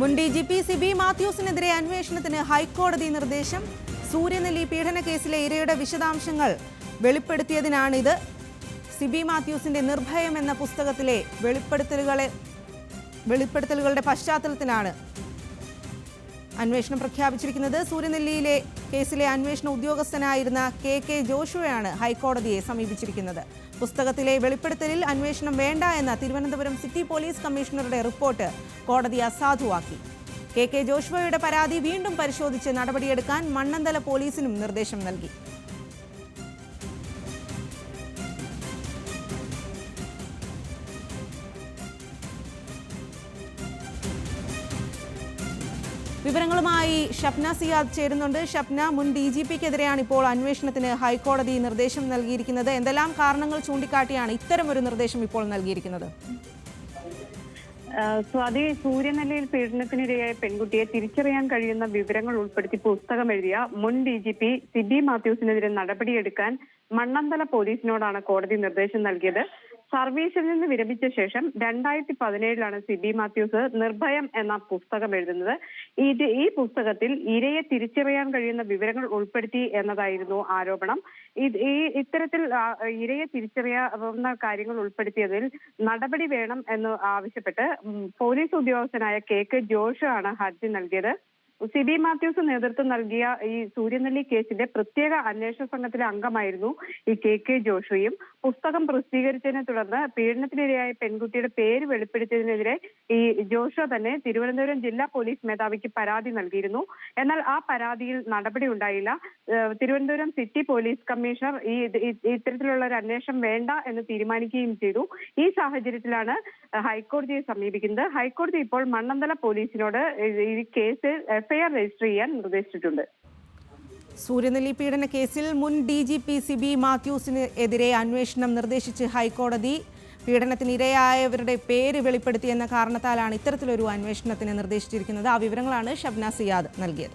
മുൻ D G P Sibi മാത്യൂസിനെതിരെ അന്വേഷണത്തിന് ഹൈക്കോടതി നിർദ്ദേശം. സൂര്യനെല്ലി പീഡന കേസിലെ ഇരയുടെ വിശദാംശങ്ങൾ വെളിപ്പെടുത്തിയതിനാണിത്. സിബി മാത്യൂസിന്റെ നിർഭയം എന്ന പുസ്തകത്തിലെ വെളിപ്പെടുത്തലുകളെ വെളിപ്പെടുത്തലുകളുടെ പശ്ചാത്തലത്തിലാണ് അന്വേഷണം പ്രഖ്യാപിച്ചിരിക്കുന്നത് സൂര്യനെല്ലിയിലെ കേസിലെ അന്വേഷണ ഉദ്യോഗസ്ഥനായിരുന്ന കെ കെ ജോഷുവയാണ് ഹൈക്കോടതിയെ സമീപിച്ചിരിക്കുന്നത്. പുസ്തകത്തിലെ വെളിപ്പെടുത്തലിൽ അന്വേഷണം വേണ്ട എന്ന തിരുവനന്തപുരം സിറ്റി പോലീസ് കമ്മീഷണറുടെ റിപ്പോർട്ട് കോടതി അസാധുവാക്കി. കെ കെ ജോഷുവയുടെ പരാതി വീണ്ടും പരിശോധിച്ച് നടപടിയെടുക്കാൻ മണ്ണന്തല പോലീസിനും നിർദ്ദേശം നൽകി. വിവരങ്ങളുമായി ഷപ്ന സിയാദ് ചേരുന്നുണ്ട്. ഷപ്ന മുൻ ഡി ജി പിക്കെതിരെയാണ് ഇപ്പോൾ അന്വേഷണത്തിന് ഹൈക്കോടതി നിർദ്ദേശം നൽകിയിരിക്കുന്നത്. എന്തെല്ലാം കാരണങ്ങൾ ചൂണ്ടിക്കാട്ടിയാണ് ഒരു നിർദ്ദേശം ഇപ്പോൾ നൽകിയിരിക്കുന്നത്? സ്വാതി സൂര്യനെല്ലയിൽ പീഡനത്തിനിരയായ പെൺകുട്ടിയെ തിരിച്ചറിയാൻ കഴിയുന്ന വിവരങ്ങൾ ഉൾപ്പെടുത്തി പുസ്തകം എഴുതിയ മുൻ D G P C B മാത്യൂസിനെതിരെ നടപടിയെടുക്കാൻ മണ്ണന്തല പോലീസിനോടാണ് കോടതി നിർദ്ദേശം നൽകിയത്. സർവീസിൽ നിന്ന് വിരമിച്ച ശേഷം രണ്ടായിരത്തി പതിനേഴിലാണ് സിബി മാത്യൂസ് നിർഭയം എന്ന പുസ്തകം എഴുതുന്നത്. ഇത് ഈ പുസ്തകത്തിൽ ഇരയെ തിരിച്ചറിയാൻ കഴിയുന്ന വിവരങ്ങൾ ഉൾപ്പെടുത്തി എന്നതായിരുന്നു ആരോപണം. ഇത് ഈ ഇത്തരത്തിൽ ഇരയെ തിരിച്ചറിയാവുന്ന കാര്യങ്ങൾ ഉൾപ്പെടുത്തിയതിൽ നടപടി വേണം എന്ന് ആവശ്യപ്പെട്ട് പോലീസ് ഉദ്യോഗസ്ഥനായ കെ കെ ജോഷു ആണ് ഹർജി നൽകിയത്. സിബി മാത്യൂസ് നേതൃത്വം നൽകിയ ഈ സൂര്യനെല്ലി കേസിന്റെ പ്രത്യേക അന്വേഷണ സംഘത്തിലെ അംഗമായിരുന്നു ഈ കെ കെ ജോഷുയും. പുസ്തകം പ്രസിദ്ധീകരിച്ചതിനെ തുടർന്ന് പീഡനത്തിനിരയായ പെൺകുട്ടിയുടെ പേര് വെളിപ്പെടുത്തിയതിനെതിരെ ഈ ജോഷ തന്നെ തിരുവനന്തപുരം ജില്ലാ പോലീസ് മേധാവിക്ക് പരാതി നൽകിയിരുന്നു. എന്നാൽ ആ പരാതിയിൽ നടപടി ഉണ്ടായില്ല. തിരുവനന്തപുരം സിറ്റി പോലീസ് കമ്മീഷണർ ഈ ഇത്തരത്തിലുള്ള ഒരു അന്വേഷണം വേണ്ട എന്ന് തീരുമാനിക്കുകയും ചെയ്തു. ഈ സാഹചര്യത്തിലാണ് ഹൈക്കോടതിയെ സമീപിക്കുന്നത്. ഹൈക്കോടതി ഇപ്പോൾ മണ്ണന്തല പോലീസിനോട് ഈ കേസ് എഫ്ഐആർ രജിസ്റ്റർ ചെയ്യാൻ നിർദ്ദേശിച്ചിട്ടുണ്ട്. സൂര്യനെല്ലി പീഡന കേസിൽ മുൻ ഡി ജി പി സിബി മാത്യൂസിന് എതിരെ അന്വേഷണം നിർദ്ദേശിച്ച് ഹൈക്കോടതി പീഡനത്തിന് ഇരയായവരുടെ പേര് വെളിപ്പെടുത്തിയെന്ന കാരണത്താലാണ് ഇത്തരത്തിലൊരു അന്വേഷണത്തിന് നിർദ്ദേശിച്ചിരിക്കുന്നത്. ആ വിവരങ്ങളാണ് ഷബ്ന സിയാദ് നൽകിയത്.